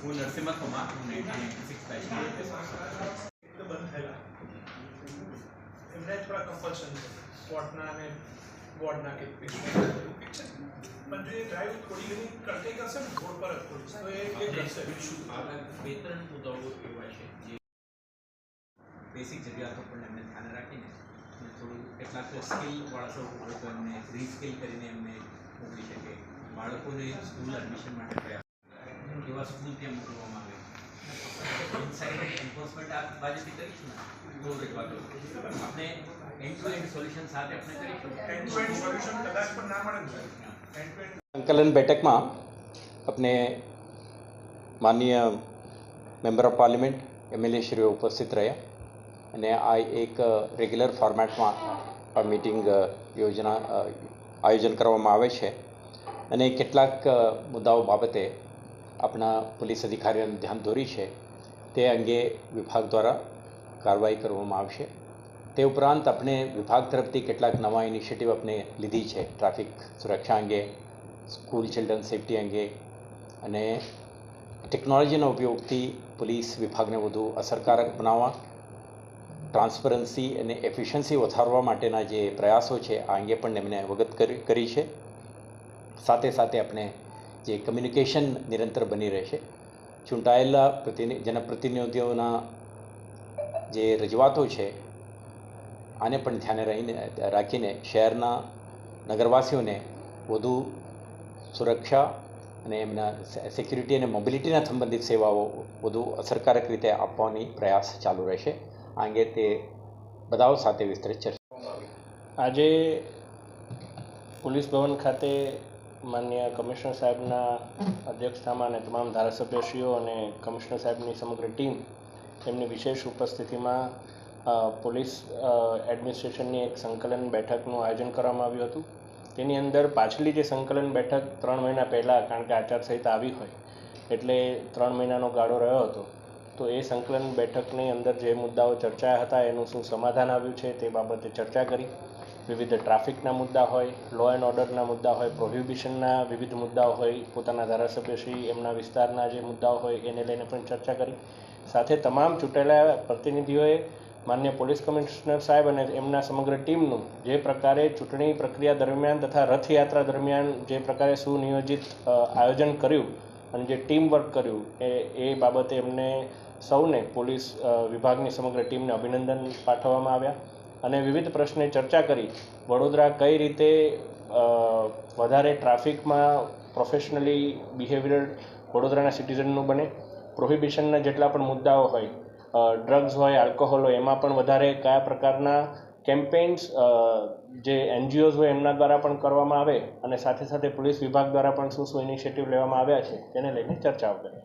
હું નરસિંહ કુમાર હું nineteen ninety six બેચમાં તો બંધ થયેલા એમને થોડા કમ્પલ્શન છે સ્પોટના અને વોર્ડના કે પેશન્ટ ઠીક છે પણ જો એ ડ્રાઈવ થોડી ઘણી કડકાઈ કરશે ને રોડ પર જ પોલીસ તો એ એ કરશે આગળ બે ત્રણ મુદ્દાઓ એવા છે જે બેસિક જરૂરિયાતો પણ એમને ધ્યાન રાખીને અને થોડું કેટલાક સ્કિલવાળા સૌ લોકો રીસ્કિલ કરીને એમને મોકલી શકે. બાળકોને સ્કૂલ એડમિશન માટે કયા એવા સ્કૂલ ત્યાં મોકલવામાં આવે. ઇનસાઇડ એન્ફોર્સમેન્ટ આ બાજુથી કરીશું બહુ એક બાજુ આપણે એન્ડ ટુ એન્ડ સોલ્યુશન સાથે આપણે કરીશું કદાચ પણ ના મળે સંકલન બેઠકમાં આપણે માનનીય મેમ્બર ઓફ પાર્લિમેન્ટ એમએલએ શ્રીઓ ઉપસ્થિત રહ્યા. અને આ એક રેગ્યુલર ફોર્મેટમાં મિટિંગ યોજના આયોજન કરવામાં આવે છે. અને કેટલાક મુદ્દાઓ બાબતે આપણા પોલીસ અધિકારીઓને ધ્યાન દોરી છે. તે અંગે વિભાગ દ્વારા કાર્યવાહી કરવામાં આવશે. તે ઉપરાંત આપણે વિભાગ તરફથી કેટલાક નવા ઇનિશિયેટિવ આપણે લીધી છે. ટ્રાફિક સુરક્ષા અંગે સ્કૂલ ચિલ્ડ્રન સેફટી અંગે અને ટેકનોલોજીના ઉપયોગથી પોલીસ વિભાગને વધુ અસરકારક બનાવવા ટ્રાન્સપરન્સી અને એફિશિયન્સી વધારવા માટેના જે પ્રયાસો છે, આ અંગે પણ એમને અવગત કરી છે. સાથે સાથે આપણે જે કમ્યુનિકેશન નિરંતર બની રહેશે ચૂંટાયેલા પ્રતિનિ, જનપ્રતિનિધિઓના જે રજૂઆતો છે, આને પણ ધ્યાને રહીને, રાખીને શહેરના નગરવાસીઓને વધુ સુરક્ષા અને એમના સિક્યુરિટી અને મોબિલિટીના સંબંધિત સેવાઓ વધુ અસરકારક રીતે આપવાની પ્રયાસ ચાલુ રહેશે. આ તે બધાઓ સાથે વિસ્તૃત ચર્ચા. આજે પોલીસ ભવન ખાતે માન્ય કમિશનર સાહેબના અધ્યક્ષતામાં અને તમામ ધારાસભ્યશ્રીઓ અને કમિશનર સાહેબની સમગ્ર ટીમ તેમની વિશેષ ઉપસ્થિતિમાં પોલીસ એડમિનિસ્ટ્રેશનની એક સંકલન બેઠકનું આયોજન કરવામાં આવ્યું હતું. તેની અંદર પાછલી જે સંકલન બેઠક ત્રણ મહિના પહેલાં કારણ કે આચારસંહિતા આવી હોય, એટલે ત્રણ મહિનાનો ગાળો રહ્યો હતો. તો એ સંકલન બેઠકની અંદર જે મુદ્દાઓ ચર્ચાયા હતા, એનું શું સમાધાન આવ્યું છે તે બાબતે ચર્ચા કરી. વિવિધ ટ્રાફિકના મુદ્દા હોય લો એન્ડ ઓર્ડરના મુદ્દા હોય પ્રોહિબિશનના વિવિધ મુદ્દાઓ હોય, પોતાના ધારાસભ્યશ્રી એમના વિસ્તારના જે મુદ્દાઓ હોય, એને લઈને પણ ચર્ચા કરી. સાથે તમામ ચૂંટાયેલા પ્રતિનિધિઓએ, માન્ય પોલીસ કમિશનર સાહેબ અને એમના સમગ્ર ટીમનું જે પ્રકારે ચૂંટણી પ્રક્રિયા દરમિયાન તથા રથયાત્રા દરમિયાન જે પ્રકારે સુનિયોજિત આયોજન કર્યું અને જે ટીમ વર્ક કર્યું, એ એ બાબતે એમને સૌને પોલીસ વિભાગની સમગ્ર ટીમને અભિનંદન પાઠવવામાં આવ્યા અને વિવિધ પ્રશ્ને ચર્ચા કરી. વડોદરા કઈ રીતે વધારે ટ્રાફિકમાં પ્રોફેશનલી બિહેવિયર વડોદરાના સિટીઝનનું બને? પ્રોહિબિશનના જેટલા પણ મુદ્દાઓ હોય ડ્રગ્સ હોય આલ્કોહોલ હોય, એમાં પણ વધારે કયા પ્રકારના કેમ્પેન્સ જે એનજીઓઝ હોય એમના દ્વારા પણ કરવામાં આવે અને સાથે સાથે પોલીસ વિભાગ દ્વારા પણ શું શું ઇનિશિયેટિવ લેવામાં આવ્યા છે, તેને લઈને ચર્ચાઓ કરી.